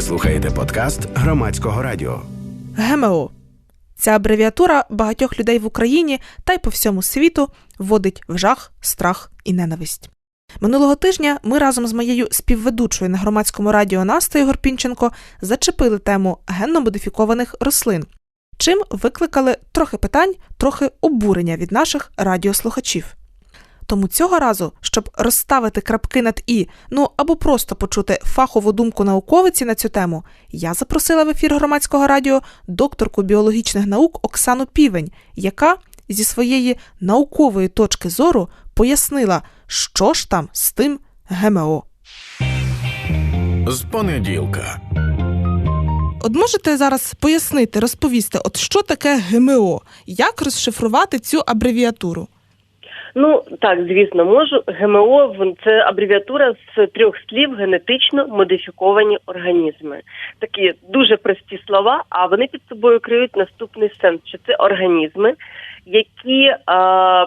Ви слухаєте подкаст громадського радіо. ГМО. Ця абревіатура багатьох людей в Україні та й по всьому світу вводить в жах, страх і ненависть. Минулого тижня ми разом з моєю співведучою на громадському радіо Настею Горпінченко зачепили тему генно-модифікованих рослин, чим викликали трохи питань, трохи обурення від наших радіослухачів. Тому цього разу, щоб розставити крапки над і, ну або просто почути фахову думку науковиці на цю тему, я запросила в ефір громадського радіо докторку біологічних наук Оксану Півень, яка зі своєї наукової точки зору пояснила, що ж там з тим ГМО. З понеділка. От можете зараз пояснити, розповісти, от що таке ГМО, як розшифрувати цю абревіатуру? Ну так, звісно, можу. ГМО це абревіатура з трьох слів генетично модифіковані організми. Такі дуже прості слова, а вони під собою криють наступний сенс, що це організми, які а,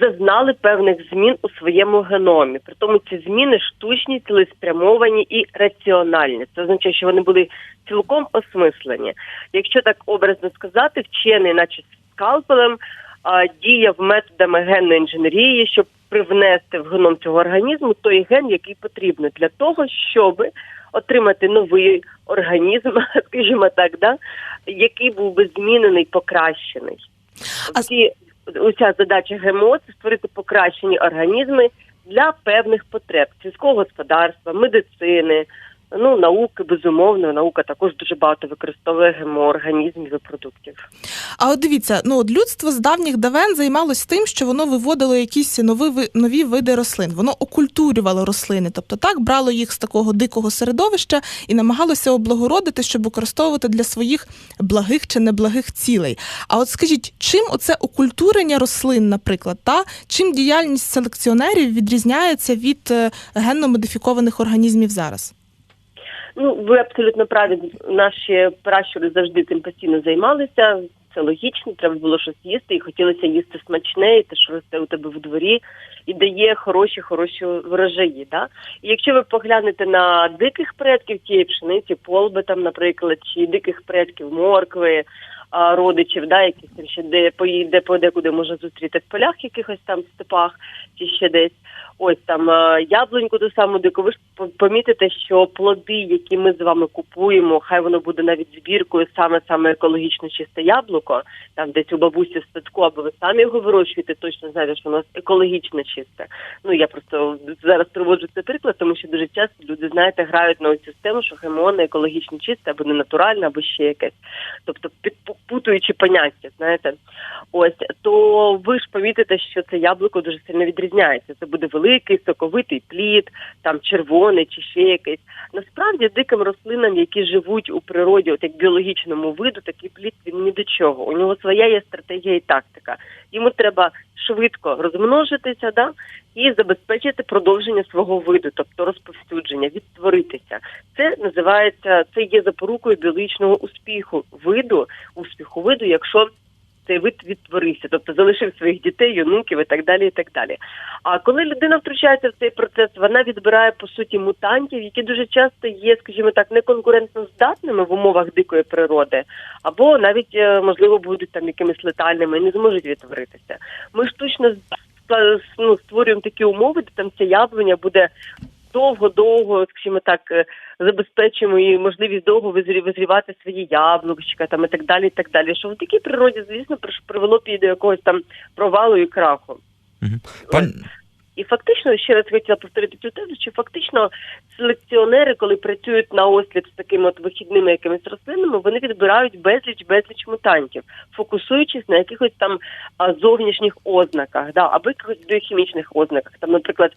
зазнали певних змін у своєму геномі. При тому ці зміни штучні, цілеспрямовані і раціональні. Це означає, що вони були цілком осмислені. Якщо так образно сказати, вчений, наче скалпелем, діяв методами генної інженерії, щоб привнести в геном цього організму той ген, який потрібно для того, щоб отримати новий організм, скажімо так, да, який був би змінений, покращений. А- Всі, уся задача ГМО це створити покращені організми для певних потреб сільського господарства, медицини. Ну, науки, безумовно, наука також дуже багато використовує ГМО організмів і продуктів. А от дивіться, ну от людство з давніх давен займалось тим, що воно виводило якісь нові нові види рослин. Воно окультурювало рослини, тобто так брало їх з такого дикого середовища і намагалося облагородити, щоб використовувати для своїх благих чи неблагих цілей. А от скажіть, чим оце окультурення рослин, наприклад, та чим діяльність селекціонерів відрізняється від е, генно-модифікованих організмів зараз? Ну, ви абсолютно праві. Наші пращури завжди цим постійно займалися. Це логічно, треба було щось їсти, і хотілося їсти смачне, і те, що росте у тебе в дворі, і дає хороші, хороші врожаї. Да? І якщо ви поглянете на диких предків тієї пшениці, полби там, наприклад, чи диких предків моркви, родичів, да, яких там ще де поїде подекуди може зустріти в полях, якихось там степах, чи ще десь. Ось там е, яблуньку ту саму дику. Ви ж помітите, що плоди, які ми з вами купуємо, хай воно буде навіть збіркою, саме саме екологічно чисте яблуко, там десь у бабусі в садку, або ви самі його вирощуєте, точно знаєте, що воно екологічно чисте. Ну я просто зараз приводжу цей приклад, тому що дуже часто люди, знаєте, грають на оцю тему, що ГМО не екологічно чисте, або не натуральне, або ще якесь. Тобто підпутуючи поняття, знаєте. Ось то ви ж помітите, що це яблуко дуже сильно відрізняється. Це буде великий соковитий плід, там червоний чи ще якийсь. Насправді диким рослинам, які живуть у природі, от як біологічному виду, такий плід він ні до чого. У нього своя є стратегія і тактика. Йому треба швидко розмножитися, да і забезпечити продовження свого виду, тобто розповсюдження, відтворитися. Це називається це є запорукою біологічного успіху виду, успіху виду, якщо цей вид відтворився, тобто залишив своїх дітей, онуків і так далі. і так далі. А коли людина втручається в цей процес, вона відбирає по суті мутантів, які дуже часто є, скажімо так, неконкурентно здатними в умовах дикої природи, або навіть е, можливо будуть там якимись летальними і не зможуть відтворитися. Ми штучно ну, створюємо такі умови, де там ця яблуня буде довго-довго, скажімо так, забезпечимо забезпечуємо їй можливість довго визрі- визрівати свої яблучка там і так далі. і так далі. Що в такій природі, звісно, привело до якогось там провалу і краху. Пан... І фактично, ще раз хотіла повторити цю тезу, що фактично селекціонери, коли працюють на ослід з такими от вихідними якимись рослинами, вони відбирають безліч безліч мутантів, фокусуючись на якихось там зовнішніх ознаках, да, або якихось біохімічних ознаках, там, наприклад,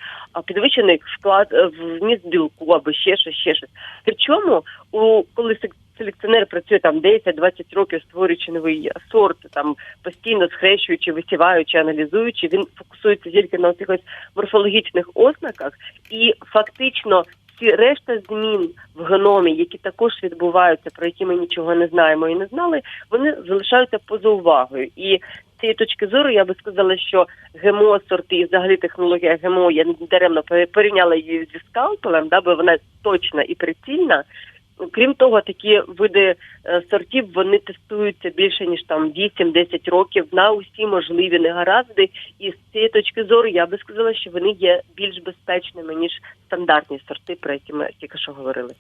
підвищений вклад е, в вміст білку, або ще щось, ще щось. Причому, у коли селекціонер працює там 10-20 років, створюючи новий сорт, там постійно схрещуючи, висіваючи, аналізуючи, він фокусується тільки на якихось морфологічних ознаках, і фактично ці решта змін в геномі, які також відбуваються, про які ми нічого не знаємо і не знали, вони залишаються поза увагою. І цієї точки зору я би сказала, що ГМО сорти і взагалі технологія ГМО я не даремно порівняла її зі скалпелем, да, бо вона точна і прицільна. Крім того, такі види е, сортів вони тестуються більше ніж там 8-10 років на усі можливі негаразди. І з цієї точки зору я би сказала, що вони є більш безпечними ніж стандартні сорти, про які ми тільки що говорили.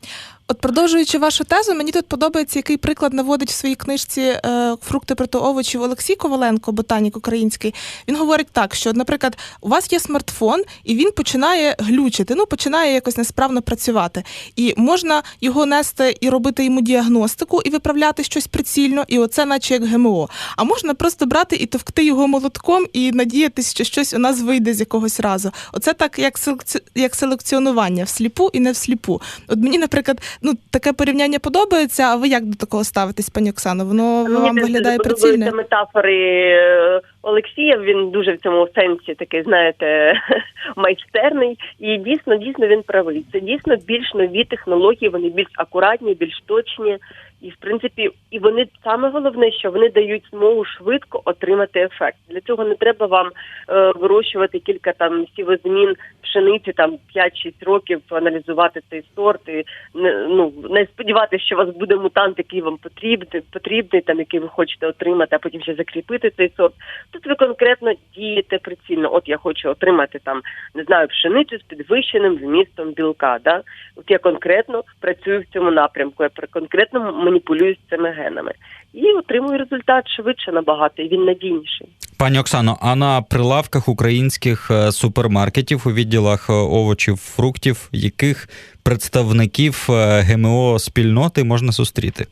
От продовжуючи вашу тезу, мені тут подобається, який приклад наводить в своїй книжці е, фрукти проти овочів Олексій Коваленко, ботанік український. Він говорить так, що, наприклад, у вас є смартфон, і він починає глючити, ну починає якось несправно працювати. І можна його нести і робити йому діагностику і виправляти щось прицільно, і оце, наче як ГМО. А можна просто брати і товкти його молотком і надіятися, що щось у нас вийде з якогось разу. Оце так, як селекці... як селекціонування всліпу і не всліпу. От мені, наприклад, ну таке порівняння подобається. А ви як до такого ставитесь, пані Оксано? Воно Мені вам виглядає прицільне? подобаються метафори Олексія. Він дуже в цьому сенсі такий, знаєте, майстерний. І дійсно, дійсно він правий. Це дійсно більш нові технології, вони більш акуратні, більш точні. І в принципі, і вони саме головне, що вони дають змогу швидко отримати ефект. Для цього не треба вам е, вирощувати кілька там сівозмін пшениці, там 5-6 років аналізувати цей сорт і не ну не сподіватися, що у вас буде мутант, який вам потрібний, потрібний, там який ви хочете отримати, а потім ще закріпити цей сорт. Тут ви конкретно дієте прицільно. От я хочу отримати там не знаю пшеницю з підвищеним вмістом білка. Да, от я конкретно працюю в цьому напрямку. Я конкретно маніпулюю з цими генами і отримує результат швидше набагато, і він надійніший. Пані Оксано, а на прилавках українських е, супермаркетів у відділах е, овочів, фруктів, яких представників е, ГМО спільноти можна зустріти?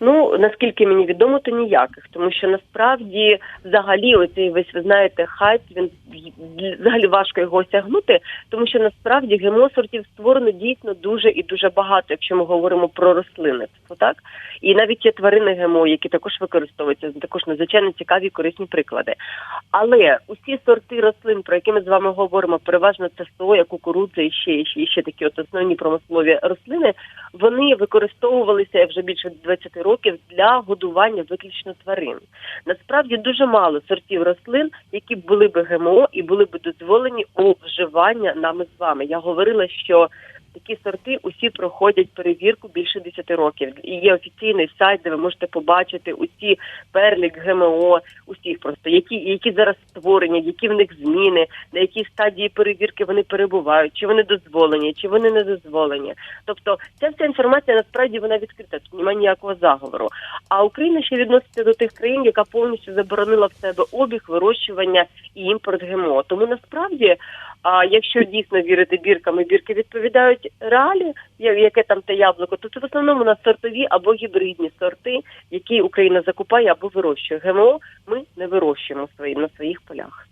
Ну наскільки мені відомо, то ніяких, тому що насправді взагалі оцей весь ви знаєте хайп він взагалі важко його осягнути, тому що насправді ГМО сортів створено дійсно дуже і дуже багато, якщо ми говоримо про рослинництво, так і навіть є тварини ГМО, які також використовуються також надзвичайно цікаві корисні приклади. Але усі сорти рослин, про які ми з вами говоримо, переважно це соя, кукурудза і ще і ще, і ще такі от основні промислові рослини, вони використовувалися вже більше 20 років для годування виключно тварин. Насправді дуже мало сортів рослин, які були би ГМО і були би дозволені у вживання нами з вами. Я говорила, що такі сорти усі проходять перевірку більше 10 років. І є офіційний сайт, де ви можете побачити усі перлік ГМО, усіх просто які які зараз створені, які в них зміни, на якій стадії перевірки вони перебувають, чи вони дозволені, чи вони не дозволені. Тобто, ця вся інформація насправді вона відкрита. Тут немає ніякого заговору. А Україна ще відноситься до тих країн, яка повністю заборонила в себе обіг, вирощування і імпорт ГМО. Тому насправді. А якщо дійсно вірити біркам, і бірки відповідають реалі, яке там те яблуко, то це в основному на сортові або гібридні сорти, які Україна закупає або вирощує. ГМО ми не вирощуємо на своїх полях.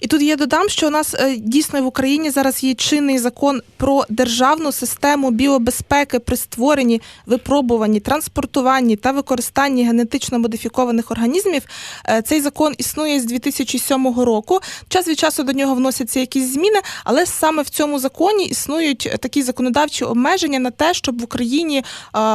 І тут я додам, що у нас е, дійсно в Україні зараз є чинний закон про державну систему біобезпеки при створенні, випробуванні, транспортуванні та використанні генетично модифікованих організмів. Е, цей закон існує з 2007 року. Час від часу до нього вносяться якісь зміни, але саме в цьому законі існують такі законодавчі обмеження на те, щоб в Україні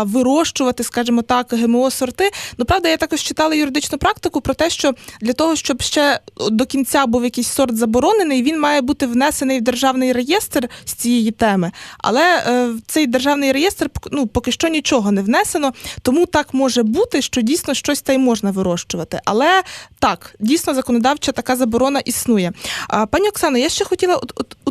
вирощувати, скажімо так, ГМО сорти. Ну правда, я також читала юридичну практику про те, що для того, щоб ще до кінця був якийсь сорт заборонений, він має бути внесений в державний реєстр з цієї теми. Але е, в цей державний реєстр ну, поки що нічого не внесено, тому так може бути, що дійсно щось та й можна вирощувати. Але так, дійсно законодавча така заборона існує. А, Пані Оксано, я ще хотіла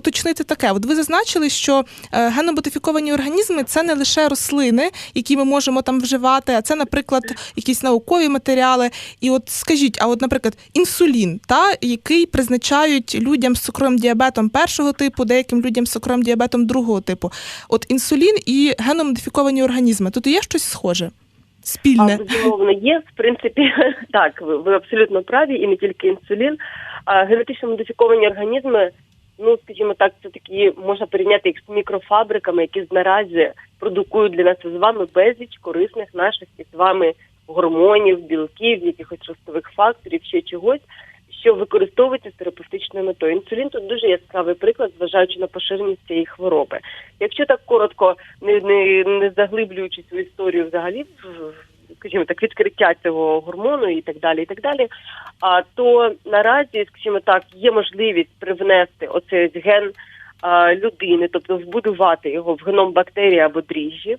уточнити таке: от ви зазначили, що е, геномодифіковані організми це не лише рослини, які ми можемо там вживати, а це, наприклад, якісь наукові матеріали. І от скажіть, а от, наприклад, інсулін, та який призначають людям з цукровим діабетом першого типу, деяким людям з цукровим діабетом другого типу. От інсулін і геномодифіковані організми. Тут є щось схоже. Спільне безумовно є в принципі так. Ви, ви абсолютно праві, і не тільки інсулін, а генетично модифіковані організми. Ну, скажімо так, це такі можна порівняти їх з мікрофабриками, які наразі продукують для нас з вами безліч корисних наших з вами гормонів, білків, якихось ростових факторів, ще чогось що використовується з терапевтичною метою. Інсулін тут дуже яскравий приклад, зважаючи на поширеність цієї хвороби. Якщо так коротко, не не, не заглиблюючи цю історію взагалі скажімо так, відкриття цього гормону і так далі, і так далі. А то наразі, скажімо так, є можливість привнести оцей ген а, людини, тобто вбудувати його в геном бактерії або дріжджів.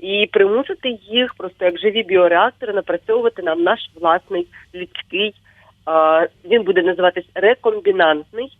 і примусити їх просто як живі біореактори напрацьовувати нам наш власний людський. Він буде називатись рекомбінантний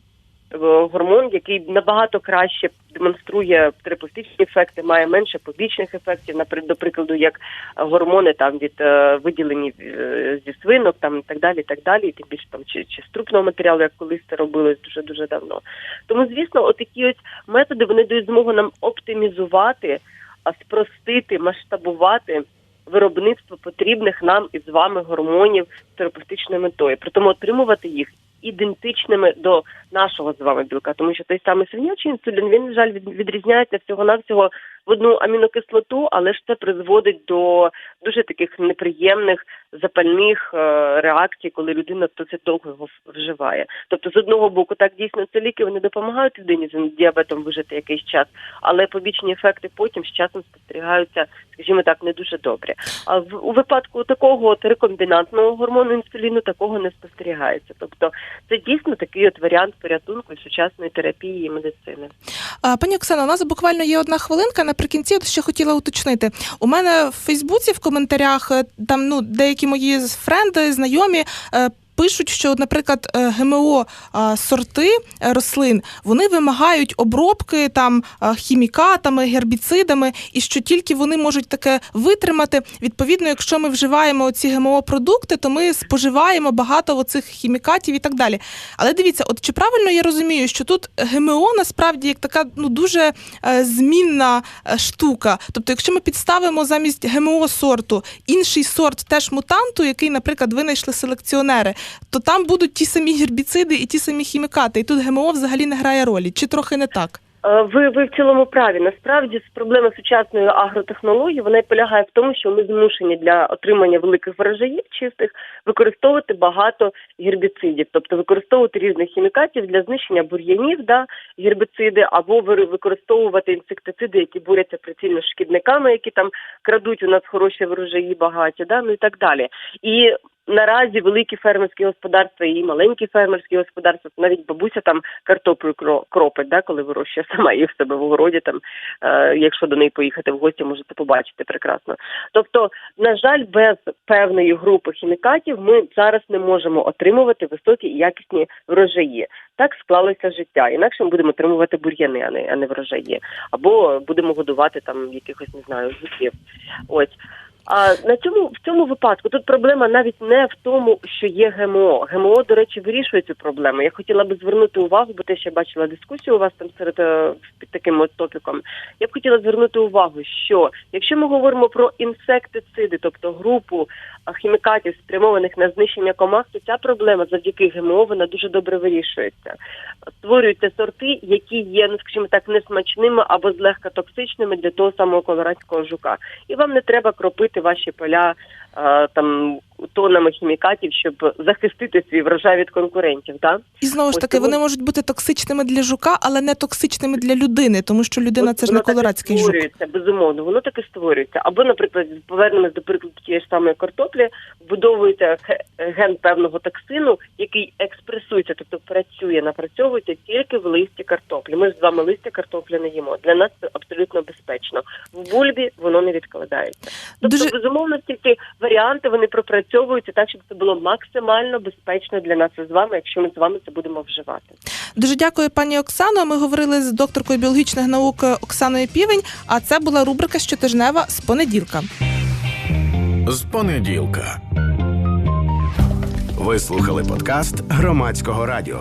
гормон, який набагато краще демонструє терапевтичні ефекти, має менше побічних ефектів, наприклад, до прикладу, як гормони там від е, виділені е, зі свинок, там і так далі, і так далі, і тим більше там чи, чи з трупного матеріалу, як колись це робилось дуже дуже давно. Тому, звісно, отакі ось методи вони дають змогу нам оптимізувати, а спростити, масштабувати виробництво потрібних нам і з вами гормонів з терапевтичною метою. Притому отримувати їх ідентичними до нашого з вами білка, тому що той самий свинячий інсулін він, на жаль, від- відрізняється всього навсього в одну амінокислоту, але ж це призводить до дуже таких неприємних запальних е, реакцій, коли людина досить довго його вживає. Тобто, з одного боку, так дійсно це ліки вони допомагають людині з діабетом вижити якийсь час, але побічні ефекти потім з часом спостерігаються, скажімо так, не дуже добре. А в у випадку такого от рекомбінантного гормону інсуліну такого не спостерігається. Тобто, це дійсно такий от варіант порятунку і сучасної терапії і медицини. Пані Оксана, у нас буквально є одна хвилинка. Наприкінці я ще хотіла уточнити. У мене в Фейсбуці в коментарях е, там ну деякі мої френди, знайомі. Е, Пишуть, що, наприклад, е, ГМО сорти е, рослин вони вимагають обробки там хімікатами, гербіцидами, і що тільки вони можуть таке витримати. Відповідно, якщо ми вживаємо ці ГМО продукти, то ми споживаємо багато оцих хімікатів і так далі. Але дивіться, от чи правильно я розумію, що тут ГМО насправді як така ну дуже е, змінна е, штука. Тобто, якщо ми підставимо замість ГМО сорту інший сорт теж мутанту, який, наприклад, винайшли селекціонери, то там будуть ті самі гербіциди і ті самі хімікати. І тут ГМО взагалі не грає ролі, чи трохи не так? Е, Ви, ви в цілому праві. Насправді проблема сучасної агротехнології вона полягає в тому, що ми змушені для отримання великих врожаїв чистих використовувати багато гербіцидів, тобто використовувати різних хімікатів для знищення бур'янів, да, гербіциди, або ви- використовувати інсектициди, які борються прицільно з шкідниками, які там крадуть у нас хороші врожаї багаті, да, ну і так далі. І Наразі великі фермерські господарства і маленькі фермерські господарства, навіть бабуся там картоплю кро- кропить, да, коли вирощує сама її в себе в огороді. Там, е, якщо до неї поїхати в гості, можете побачити прекрасно. Тобто, на жаль, без певної групи хімікатів ми зараз не можемо отримувати високі і якісні врожаї. Так склалося життя. Інакше ми будемо отримувати бур'яни, а не, а не врожаї. Або будемо годувати там якихось не знаю жуків. Ось. А на цьому в цьому випадку тут проблема навіть не в тому, що є ГМО. ГМО, до речі, вирішує цю проблему. Я хотіла би звернути увагу, бо те, що я бачила дискусію у вас там серед е, під таким от топіком. Я б хотіла звернути увагу, що якщо ми говоримо про інсектициди, тобто групу хімікатів, спрямованих на знищення комах, то ця проблема завдяки ГМО вона дуже добре вирішується. Створюються сорти, які є, ну скажімо так, несмачними або злегка токсичними для того самого колорадського жука. І вам не треба кропити ваші поля а, там тоннами хімікатів, щоб захистити свій врожай від конкурентів. Так? І знову ж таки, тому- вони можуть бути токсичними для жука, але не токсичними для людини, тому що людина От це ж не колорадський жук. створюється, безумовно, воно так і створюється. Або, наприклад, повернемось до прикладу тієї ж самої картоплі, вбудовується ге- ген певного токсину, який експресується, тобто працює, напрацьовується тільки в листі картоплі. Ми ж з вами листя картоплі не їмо. Для нас це абсолютно безпечно. В бульбі воно не відкладається. Тобто, Дуже- безумовно, ці варіанти вони пропрацьовуються так, щоб це було максимально безпечно для нас з вами, якщо ми з вами це будемо вживати. Дуже дякую, пані Оксано. Ми говорили з докторкою біологічних наук Оксаною Півень. А це була рубрика щотижнева з понеділка. З понеділка. Ви слухали подкаст громадського радіо.